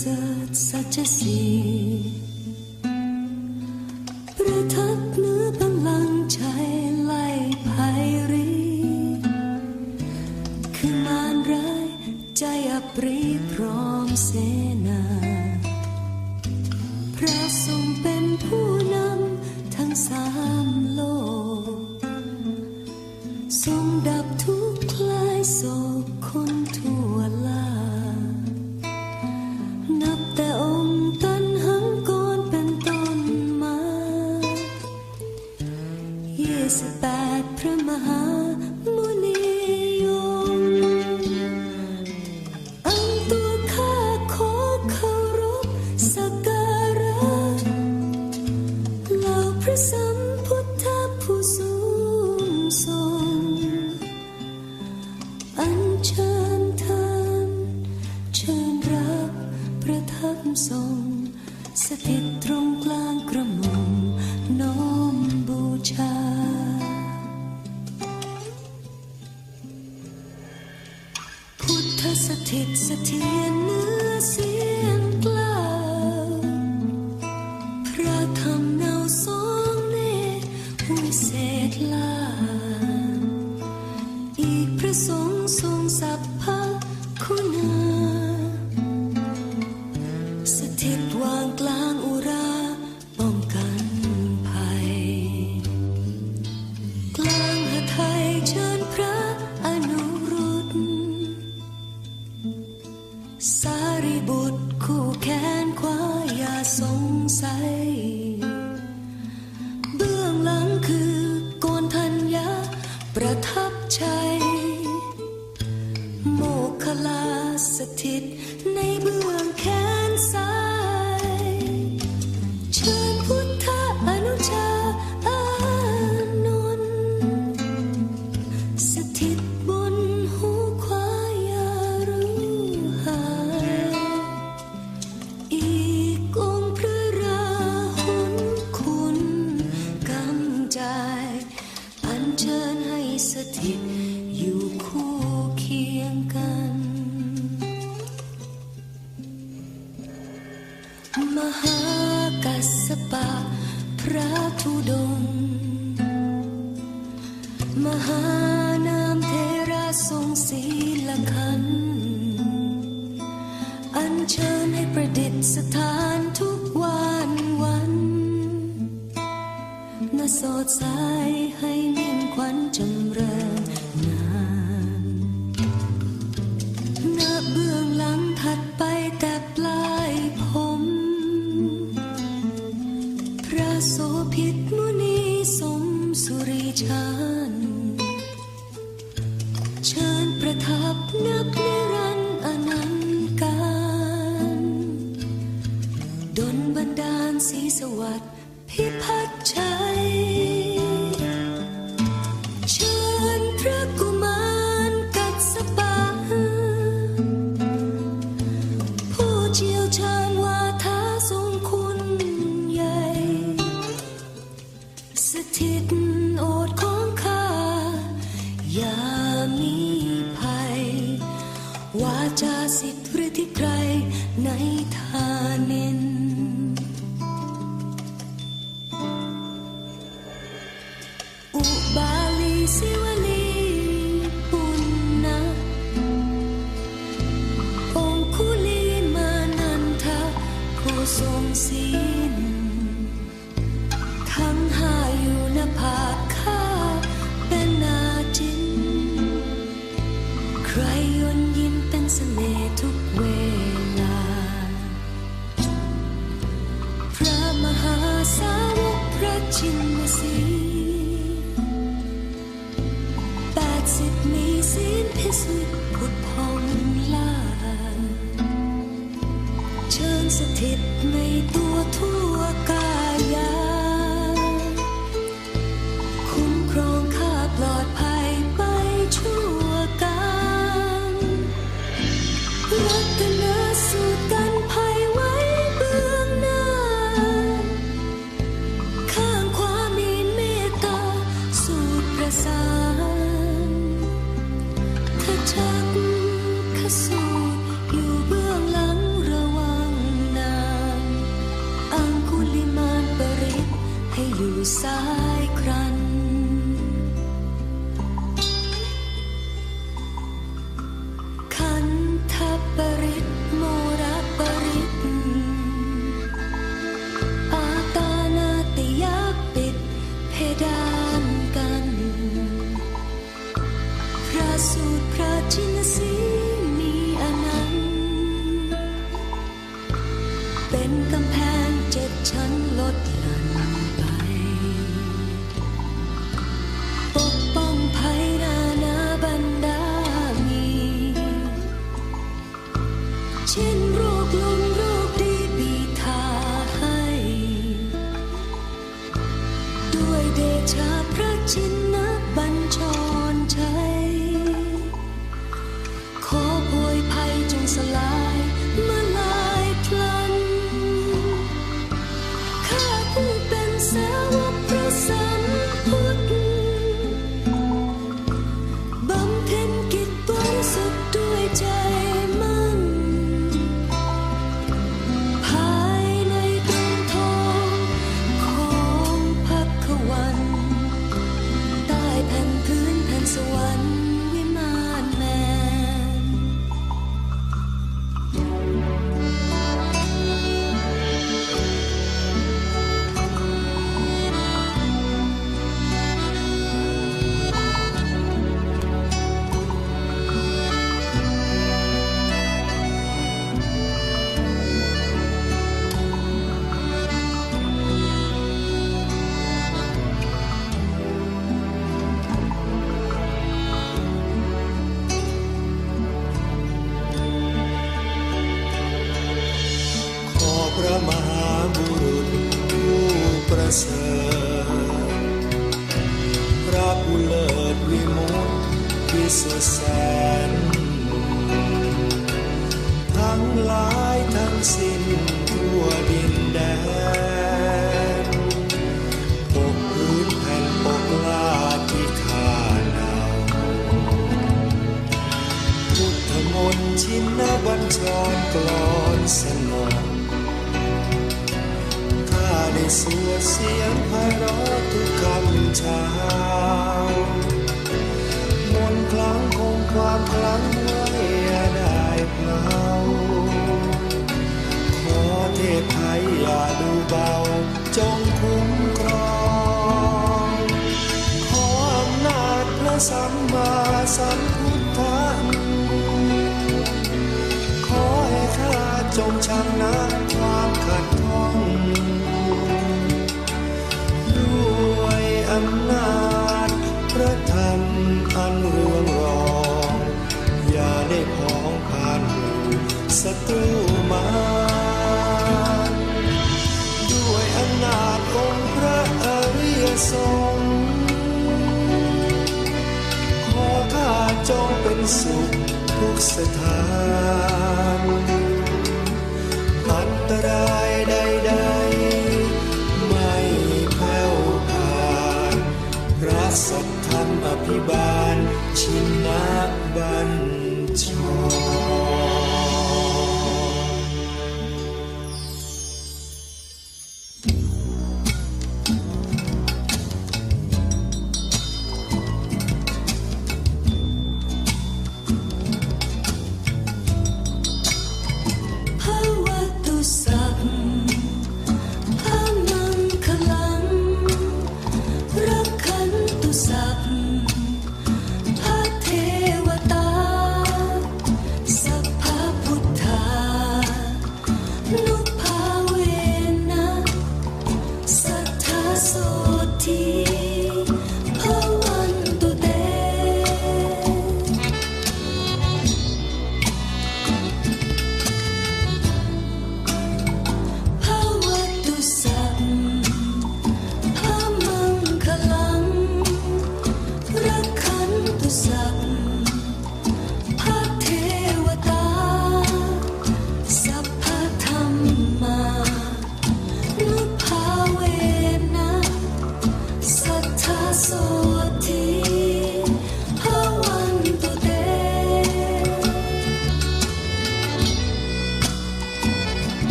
ษสัจสีประทับเนื้อบังลังใจไล่ไพรีคือมารร้ายใจอปรีพร้อมเสนาพระทรงเป็นผู้นำทั้งสามโลกทรงดับ สถิตตรงกลางกระหม่อมนมบูชา พุทธสถิตสถิต สารีบุตรคู่แขนคว้าอย่าสงสัย ดายให้เมียนควันจำเริญนานหน้าเบื้องหลังถัดไปแต่ปลายผม พระโสพิตมุนีสมสุริชานเชิญประทับนับนิรันอนันต์การดนบันดาลสีสวัสดิ์ รยนยิ้มเป็นเสน่ห์ทุกเวลา พระมหาสาวกพระจินสีแปดสิบมีศีลพิสุทธิ์ผุดพองลาเชิญสถิตในตัวทั่วกายา มหาบุรุษผู้ประเสริฐพระผู้เลิศวิมุตติสุดแสนทั้งหลายทั้งสิ้นทั่วดินแดนปกพื้นแผ่นปกลาที่ขาดาวพุทธมนต์ชินบัญชรกรอนสนอง สวดเสียงไพเราะทุกคำเช้ามนต์คลังคงความคลังไว้ได้เปล่าขอเทพไทยอย่าดูเบา จงคุ้มครองขออำนาจพระสัมมาสัมพุทธะขอให้ข้าจงชนะความขัดข้อง สุขทุกสถานอันตรายใดๆ ไม่แผ่วผ่านพระสัทธรรมอภิบาลชินบัญ